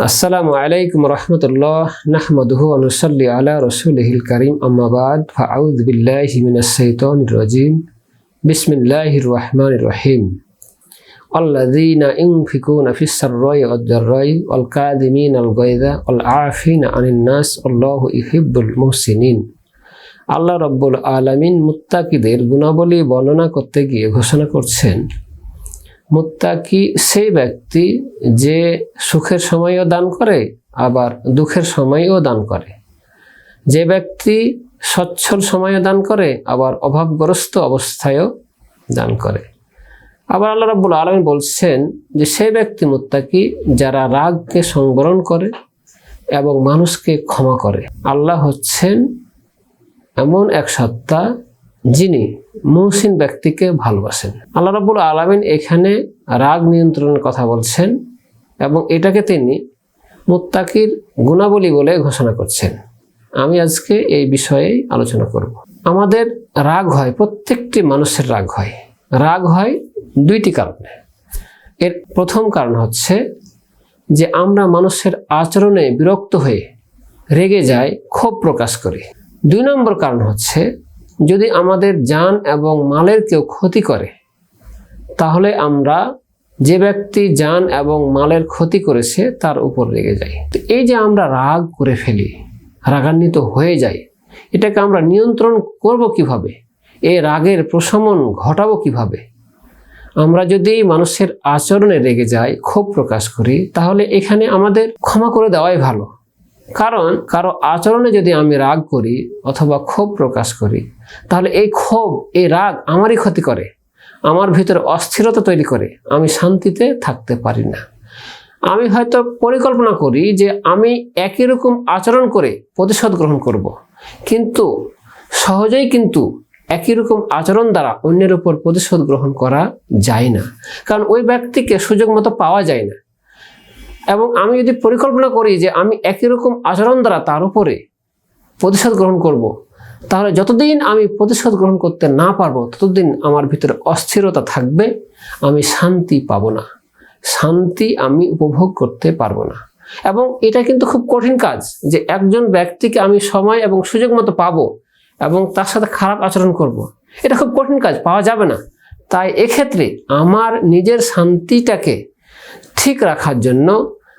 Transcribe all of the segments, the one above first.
আসসালামু আলাইকুম রহমতুল্লাহ নাহমদুহু অনুসল্লি আলা রসুলহিল করিম আম্মাবাদ ফাউদ বিল্লাহি মিনাশ শাইতানির রাজিম বিসমিল্লাহির রহমানির রহিম الذين ينفقون في السراء والضراء والكاظمين الغيظ والعافين عن الناس والله يحب المحسنين আল্লাহ রব্বুল আলামিন মুত্তাকিদের গুণাবলী বর্ণনা করতে গিয়ে ঘোষণা করছেন মুত্তাকি সেই ব্যক্তি যে সুখের সময়ও দান করে, আবার দুঃখের সময়ও দান করে। যে ব্যক্তি সচ্ছল সময়ও দান করে, আবার অভাবগ্রস্ত অবস্থায়ও দান করে। আবার আল্লাহ রাব্বুল আলমী বলছেন যে, সেই ব্যক্তি মুত্তাকি যারা রাগকে সংবরণ করে এবং মানুষকে ক্ষমা করে। আল্লাহ হচ্ছেন এমন এক সত্তা যিনি মৌসিন ব্যক্তিকে ভালোবাসেন। আল্লাহ রাবুল আলমিন এখানে রাগ নিয়ন্ত্রণের কথা বলছেন এবং এটাকে তিনি মুত্তাকির গুণাবলী বলে ঘোষণা করছেন। আমি আজকে এই বিষয়ে আলোচনা করব। আমাদের রাগ হয়, প্রত্যেকটি মানুষের রাগ হয়। রাগ হয় দুইটি কারণে। এর প্রথম কারণ হচ্ছে যে আমরা মানুষের আচরণে বিরক্ত হয়ে রেগে যাই, ক্ষোভ প্রকাশ করি। দুই নম্বর কারণ হচ্ছে যদি আমাদের যান এবং মালের কেউ ক্ষতি করে, তাহলে আমরা যে ব্যক্তি যান এবং মালের ক্ষতি করেছে তার উপর রেগে যাই। তো এই যে আমরা রাগ করে ফেলি, রাগান্বিত হয়ে যাই, এটাকে আমরা নিয়ন্ত্রণ করব কীভাবে? এই রাগের প্রশমন ঘটাবো কীভাবে? আমরা যদি মানুষের আচরণে রেগে যাই, ক্ষোভ প্রকাশ করি, তাহলে এখানে আমাদের ক্ষমা করে দেওয়াই ভালো। কারণ কারও আচরণে যদি আমি রাগ করি অথবা ক্ষোভ প্রকাশ করি, তাহলে এই ক্ষোভ, এই রাগ আমারই ক্ষতি করে। আমার ভিতরে অস্থিরতা তৈরি করে। আমি শান্তিতে থাকতে পারি না। আমি হয়তো পরিকল্পনা করি যে আমি একই রকম আচরণ করে প্রতিশোধ গ্রহণ করব। কিন্তু সহজেই কিন্তু একই রকম আচরণ দ্বারা অন্যের উপর প্রতিশোধ গ্রহণ করা যায় না। কারণ ওই ব্যক্তিকে সুযোগ মতো পাওয়া যায় না। এবং আমি যদি পরিকল্পনা করি যে আমি একই রকম আচরণ দ্বারা তার উপরে প্রতিশোধ গ্রহণ করব। তাহলে যতদিন আমি প্রতিশোধ গ্রহণ করতে না পারব, ততদিন আমার ভিতরে অস্থিরতা থাকবে, আমি শান্তি পাবো না শান্তি আমি উপভোগ করতে পারব না এবং এটা কিন্তু খুব কঠিন কাজ যে একজন ব্যক্তিকে আমি সময় এবং সুযোগ মতো পাবো এবং তার সাথে খারাপ আচরণ করব। এটা খুব কঠিন কাজ, পাওয়া যাবে না তাই এক্ষেত্রে আমার নিজের শান্তিটাকে ঠিক রাখার জন্য,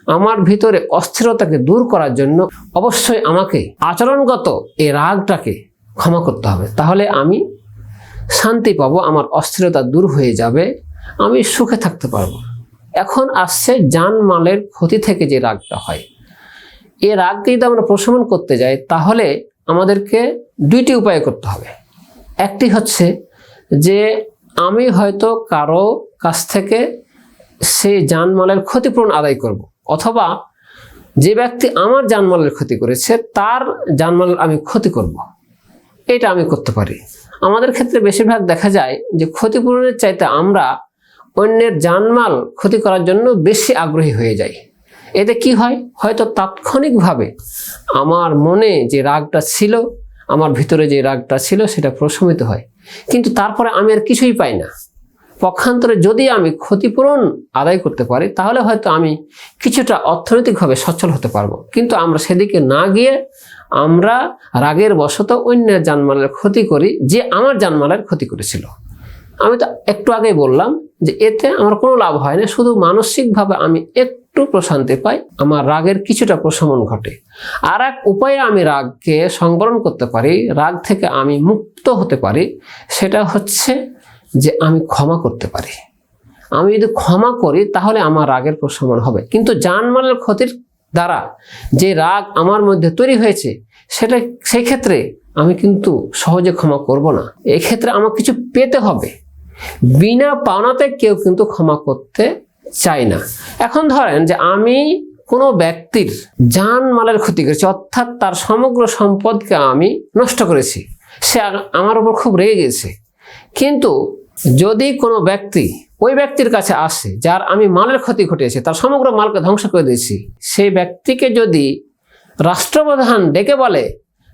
আমার ভিতরে অস্থিরতাকে দূর করার জন্য অবশ্যই আমাকে আচরণগত এই রাগটাকে ক্ষমা করতে হবে। তাহলে আমি শান্তি পাবো, আমার অস্থিরতা দূর হয়ে যাবে, আমি সুখে থাকতে পারব। এখন আসছে জানমালের ক্ষতি থেকে যে রাগটা হয়। এই রাগকে যদি আমরা প্রশমন করতে যাই, তাহলে আমাদেরকে দুইটি উপায় করতে হবে। একটি হচ্ছে যে, আমি হয়তো কারও কাছ থেকে সেই জানমালের ক্ষতিপূরণ আদায় করব। অথবা যে ব্যক্তি আমার জানমালের ক্ষতি করেছে, তার জানমালের আমি ক্ষতি করব। এটা আমি করতে পারি। আমাদের ক্ষেত্রে বেশিরভাগ দেখা যায় যে ক্ষতিপূরণের চাইতে আমরা অন্যের জানমাল ক্ষতি করার জন্য বেশি আগ্রহী হয়ে যাই। এতে কি হয়? হয়তো তাৎক্ষণিকভাবে আমার মনে যে রাগটা ছিল, আমার ভিতরে যে রাগটা ছিল, সেটা প্রশমিত হয়। কিন্তু তারপরে আমি আর কিছুই পাই না। পক্ষান্তরে যদি আমি ক্ষতিপূরণ আদায় করতে পারি, তাহলে হয়তো আমি কিছুটা অর্থনৈতিকভাবে সচ্ছল হতে পারব। কিন্তু আমরা সেদিকে না গিয়ে আমরা রাগের বশত অন্যের জানমালের ক্ষতি করি, যে আমার জানমালের ক্ষতি করেছিল। আমি তো একটু আগেই বললাম যে এতে আমার কোনো লাভ হয় না, শুধু মানসিকভাবে আমি একটু প্রশান্তি পাই, আমার রাগের কিছুটা প্রশমন ঘটে। আর এক উপায়ে আমি রাগকে সংবরণ করতে পারি, রাগ থেকে আমি মুক্ত হতে পারি, সেটা হচ্ছে যে আমি ক্ষমা করতে পারি। আমি যদি ক্ষমা করি, তাহলে আমার রাগের প্রশমন হবে। কিন্তু জানমালের ক্ষতির দ্বারা যে রাগ আমার মধ্যে তৈরি হয়েছে, সেটা সেই ক্ষেত্রে আমি কিন্তু সহজে ক্ষমা করব না। এক্ষেত্রে আমার কিছু পেতে হবে। বিনা পাওনাতে কেউ কিন্তু ক্ষমা করতে চায় না। এখন ধরেন যে আমি কোনো ব্যক্তির জান মালের ক্ষতি করেছি, অর্থাৎ তার সমগ্র সম্পদকে আমি নষ্ট করেছি। সে আমার উপর খুব রেগে গেছে। কিন্তু যদি কোনো ব্যক্তি ওই ব্যক্তির কাছে আসে, যার আমি মালের ক্ষতি ঘটিয়েছি তার সমগ্র মালকে ধ্বংস করে দিয়েছি, সেই ব্যক্তিকে যদি রাষ্ট্রপ্রধান ডেকে বলে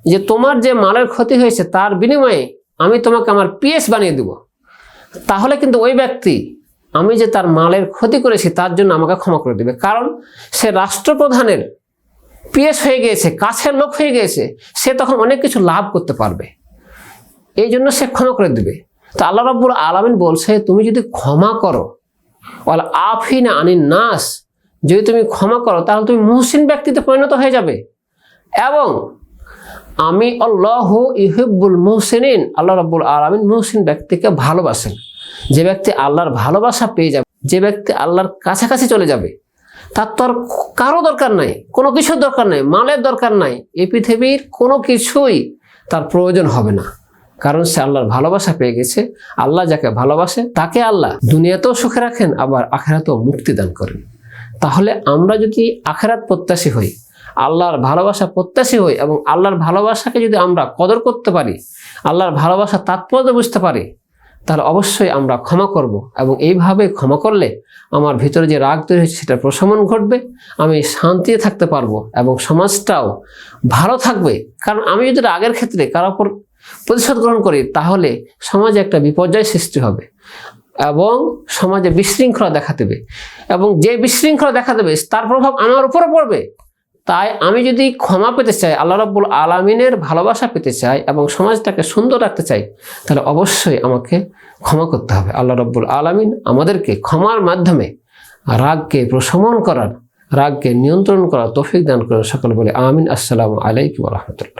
যে তোমার যে মালের ক্ষতি হয়েছে, তার বিনিময়ে আমি তোমাকে আমার পিএস বানিয়ে দেব, তাহলে কিন্তু ওই ব্যক্তি, আমি যে তার মালের ক্ষতি করেছি, তার জন্য আমাকে ক্ষমা করে দেবে। কারণ সে রাষ্ট্রপ্রধানের পিএস হয়ে গিয়েছে, কাছের লোক হয়ে গিয়েছে, সে তখন অনেক কিছু লাভ করতে পারবে। এই জন্য সে ক্ষমা করে দেবে। তো আল্লাহ রব্বুল আলমিন বলছে, তুমি যদি ক্ষমা করো, ওয়াল আফিনা আনিন নাস যদি তুমি ক্ষমা করো, তাহলে তুমি মুহসিন ব্যক্তিতে পরিণত হয়ে যাবে। এবং আমি আল্লাহ ইহিবুল মুহসিনিন, আল্লাহ রব্বুল আলমিন মুহসিন ব্যক্তিকে ভালোবাসেন। যে ব্যক্তি আল্লাহর ভালোবাসা পেয়ে যাবে, যে ব্যক্তি আল্লাহর কাছাকাছি চলে যাবে, তার তো আর কারও দরকার নাই, কোনো কিছুর দরকার নাই, মালের দরকার নাই। এই পৃথিবীর কোনো কিছুই তার প্রয়োজন হবে না। কারণ সে আল্লাহর ভালোবাসা পেয়ে গেছে। আল্লাহ যাকে ভালোবাসে, তাকে আল্লাহ দুনিয়াতেও সুখে রাখেন, আবার আখেরাতেও মুক্তি দান করেন। তাহলে আমরা যদি আখেরাত প্রত্যাশী হই, আল্লাহর ভালোবাসা প্রত্যাশী হই এবং আল্লাহর ভালোবাসাকে যদি আমরা কদর করতে পারি, আল্লাহর ভালোবাসা তাৎপর্য বুঝতে পারি, তাহলে অবশ্যই আমরা ক্ষমা করব এবং এইভাবে ক্ষমা করলে আমার ভিতরে যে রাগ তৈরি হয়েছে সেটা প্রশমন ঘটবে, আমি শান্তিতে থাকতে পারব এবং সমাজটাও ভালো থাকবে। কারণ আমি যদি রাগের ক্ষেত্রে কারও প্রতিশোধ গ্রহণ করি, তাহলে সমাজে একটা বিপর্যয় সৃষ্টি হবে এবং সমাজে বিশৃঙ্খলা দেখা দেবে। এবং যে বিশৃঙ্খলা দেখা দেবে, তার প্রভাব আমার উপরে পড়বে। তাই আমি যদি ক্ষমা পেতে চাই, আল্লাহ রব্বুল আলমিনের ভালোবাসা পেতে চাই এবং সমাজটাকে সুন্দর রাখতে চাই, তাহলে অবশ্যই আমাকে ক্ষমা করতে হবে। আল্লাহ রব্বুল আলমিন আমাদেরকে ক্ষমার মাধ্যমে রাগকে প্রশমন করার, রাগকে নিয়ন্ত্রণ করার তৌফিক দান করার সকল বলে আমিন। আসসালামু আলাইকুম রহমতুল্লাহ।